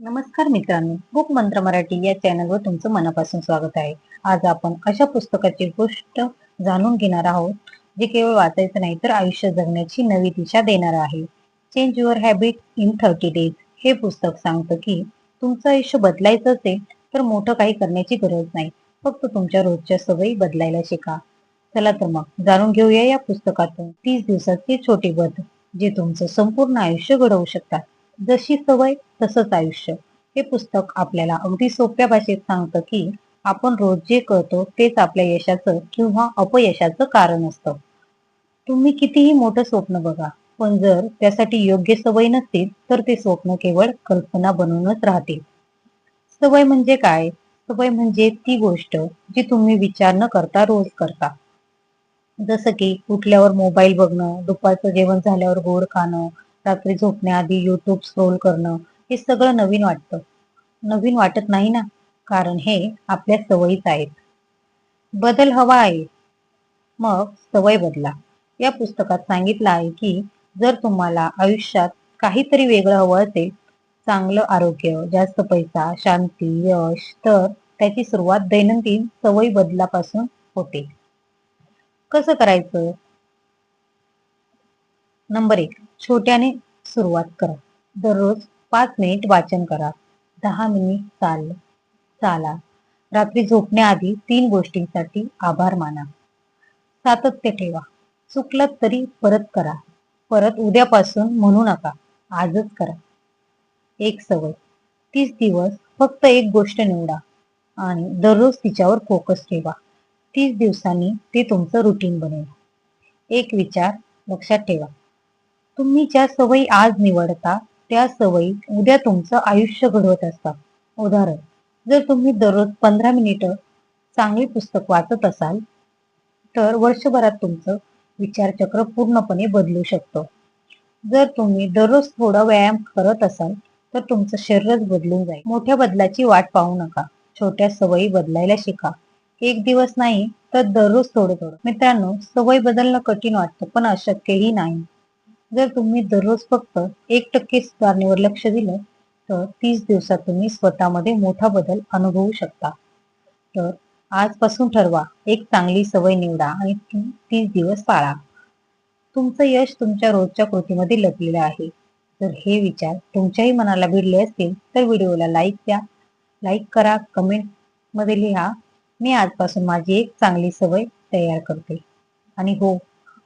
नमस्कार मित्रांनो बुक मंत्र मराठी या चॅनलवर तुमचं मनापासून स्वागत आहे. आज आपण अशा पुस्तकाची गोष्ट जाणून घेणार आहोत जे केवळ वाचायचं नाही तर आयुष्य जगण्याची नवी दिशा देणार आहे. Change your habit in thirty days हे पुस्तक सांगतं की तुमचं आयुष्य बदलायचं असेल तर मोठं काही करण्याची गरज नाही. फक्त तुमच्या रोजच्या सवयी बदलायला शिका. चला तर मग जाणून घेऊया या पुस्तकातून. तीस दिवसाचे छोटे बदल जे तुमचं संपूर्ण आयुष्य घडवू शकतात. जशी सवय तसंच आयुष्य. हे पुस्तक आपल्याला अगदी सोप्या भाषेत सांगतं की आपण रोज जे करतो तेच आपल्या यशाचं किंवा अपयशाचं कारण असतं. तुम्ही कितीही मोठं स्वप्न बघा पण जर त्यासाठी योग्य सवय नसतील तर ते स्वप्न केवळ कल्पना बनवूनच राहतील. सवय म्हणजे काय? सवय म्हणजे ती गोष्ट जी तुम्ही विचार न करता रोज करता. जसं की उठल्यावर मोबाईल बघणं दुपारचं जेवण झाल्यावर गोड खाणं रात्री झोपण्याआधी युट्यूब स्क्रोल करणं हे सगळं नवीन वाटतं. नवीन वाटत नाही ना? कारण हे आपल्या सवयीच आहेत. बदल हवा आहे. मग सवय बदला. या पुस्तकात सांगितलं आहे की जर तुम्हाला आयुष्यात काहीतरी वेगळं हवं असेल चांगलं आरोग्य जास्त पैसा शांती यश तर त्याची सुरुवात दैनंदिन सवयी बदलापासून होते. कसं करायचं? नंबर एक छोट्याने सुरुवात करा. दररोज पाच मिनिट वाचन करा. दहा मिनिट चाल चाला. रात्री झोपण्याआधी तीन गोष्टींसाठी आभार माना. सातत्य ठेवा. चुकलात तरी परत करा. परत उद्यापासून म्हणू नका. आजच करा. एक सवय. तीस दिवस फक्त एक गोष्ट निवडा आणि दररोज तिच्यावर फोकस ठेवा. तीस दिवसांनी ते तुमचं रुटीन बनेल. एक विचार लक्षात ठेवा. तुम्ही ज्या सवयी आज निवडता त्या सवयी उद्या तुमचं आयुष्य घडवत असतात. उदाहरण जर तुम्ही दररोज पंधरा मिनिटं चांगली पुस्तक वाचत असाल तर वर्षभरात तुमचं विचारचक्र पूर्णपणे बदलू शकतं. जर तुम्ही दररोज थोडा व्यायाम करत असाल तर तुमचं शरीरच बदलून जाईल. मोठ्या बदलाची वाट पाहू नका. छोट्या सवयी बदलायला शिका. एक दिवस नाही तर दररोज थोडं थोडं. मित्रांनो सवय बदलणं कठीण वाटतं पण अशक्यही नाही. जर तुम्ही दररोज फक्त एक टक्के सुधारणेवर लक्ष दिलं तर तीस दिवसात तुम्ही स्वतःमध्ये मोठा बदल अनुभवू शकता. तर आजपासून ठरवा एक चांगली सवय निवडा आणि ती तीस दिवस पाळा. तुमचं यश तुमच्या रोजच्या कृतीमध्ये लपलेलं आहे. जर हे विचार तुमच्याही मनाला भिडले असतील तर व्हिडिओला लाईक द्या. लाईक करा कमेंटमध्ये लिहा. मी आजपासून माझी एक चांगली सवय तयार करते. आणि हो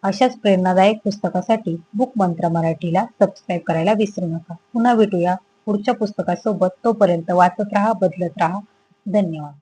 अशाच प्रेरणादायक पुस्तकासाठी बुक मंत्र मराठीला सबस्क्राईब करायला विसरू नका. पुन्हा भेटूया पुढच्या पुस्तकासोबत. तोपर्यंत वाचत राहा बदलत राहा. धन्यवाद.